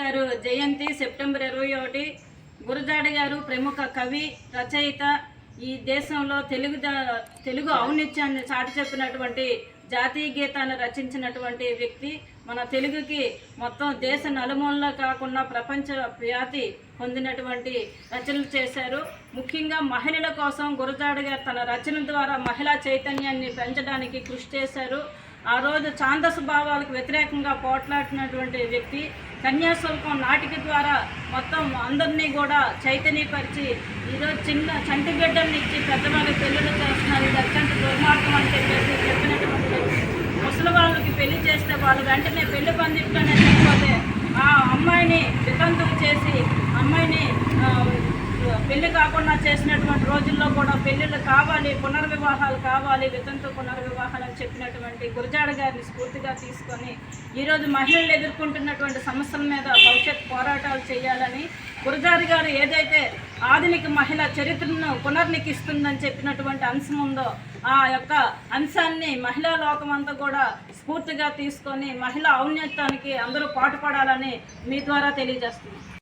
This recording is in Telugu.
గారు జయంతి సెప్టెంబర్ ఇరవై ఒకటి. గురజాడ గారు ప్రముఖ కవి రచయిత ఈ దేశంలో తెలుగు తెలుగు ఔన్నిత్యాన్ని చాటి చెప్పినటువంటి జాతీయ గీతాన్ని రచించినటువంటి వ్యక్తి. మన తెలుగుకి మొత్తం దేశ నలుమూలలో కాకుండా ప్రపంచ వ్యాతి పొందినటువంటి రచనలు చేశారు. ముఖ్యంగా మహిళల కోసం గురజాడ గారు తన రచన ద్వారా మహిళా చైతన్యాన్ని పెంచడానికి కృషి చేశారు. ఆ రోజు ఛాందస్ భావాలకు వ్యతిరేకంగా పోట్లాడినటువంటి వ్యక్తి కన్యాశుల్కం నాటిక ద్వారా మొత్తం అందరినీ కూడా చైతన్యపరిచి ఈరోజు చిన్న చంటి బిడ్డల్ని ఇచ్చి పెద్దవాళ్ళకి పెళ్ళిళ్ళు చేస్తున్నారు. ఇది అత్యంత దుర్మార్గం అని చెప్పేసి చెప్పినటువంటి ముసలి వాళ్ళకి పెళ్ళి చేస్తే వాళ్ళు వెంటనే పెళ్ళి పందిట్లోనే పెళ్ళి కాకుండా చేసినటువంటి రోజుల్లో కూడా పెళ్ళిళ్ళు కావాలి పునర్వివాహాలు కావాలి వితంతు పునర్వివాహాలు అని చెప్పినటువంటి గురజాడ గారిని స్ఫూర్తిగా తీసుకొని ఈరోజు మహిళలు ఎదుర్కొంటున్నటువంటి సమస్యల మీద భవిష్యత్ పోరాటాలు చేయాలని గురజాడ గారు ఏదైతే ఆధునిక మహిళ చరిత్రను పునర్నికిస్తుందని చెప్పినటువంటి అంశం ఉందో ఆ యొక్క అంశాన్ని మహిళా లోకం అంతా కూడా స్ఫూర్తిగా తీసుకొని మహిళా ఔన్నత్యానికి అందరూ పాటుపడాలని మీ ద్వారా తెలియజేస్తున్నాం.